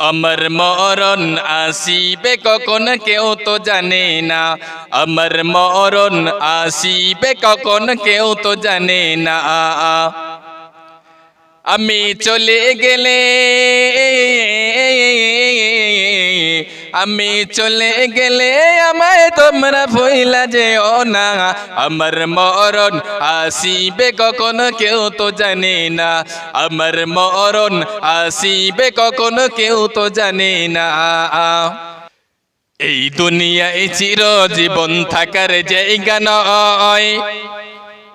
আমার মরণ আসিবে কখন কেউ তো জানে না আমার মরণ আসিবে কখন কেউ তো জানে না আমি চলে গেলে আমি চলে গেলে আমায় তোমরা ভইলা যেও না। আমার মরণ আসিবে কখন কেউ তো জানে না। আমার মরণ আসিবে কখন কেউ তো জানে না। এই দুনিয়ায় চির জীবন থাকার জায়গা নয়।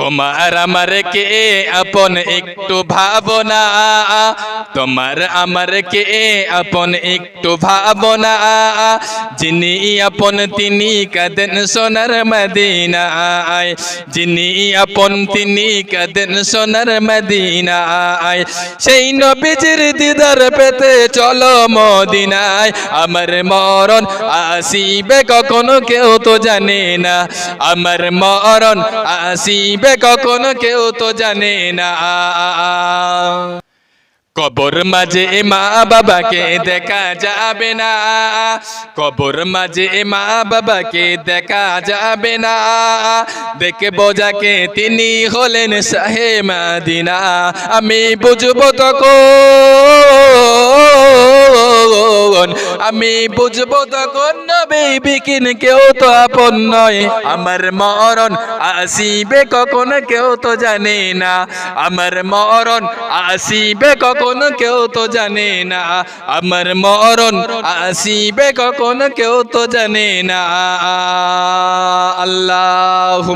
তোমার আমার কে আপন একটু ভাবনা? তোমার আমার কে আপন একটু ভাবনা? যিনি আপন তিনি কাদেন সোনার মদিনায়। যিনি আপন তিনি কাদেন সোনার মদিনায়। সেই নবীজির দিদার পেতে চলো মদিনায়। আমার মরণ আসিবে কখনো কেউ তো জানে না। আমার মরণ আসিবে কখনো কেউ তো জানে না। কবর মাঝে মা বাবাকে দেখা যাবে না। কবর মাঝে এ মা বাবাকে দেখা যাবে না। দেখে বোঝাকে তিনি হলেন সাহে মাদিনা। আমি বুঝব তখন আমি বুঝব তখন নবী বিকিন কেউ তো আপন নয়। আমার মরণ আসিবে কখন কেউ তো জানে না। আমার মরণ আসিবে কখন কেউ তো জানে না। আমার মরণ আসিবে কখন কেউ তো জানে না। আল্লাহ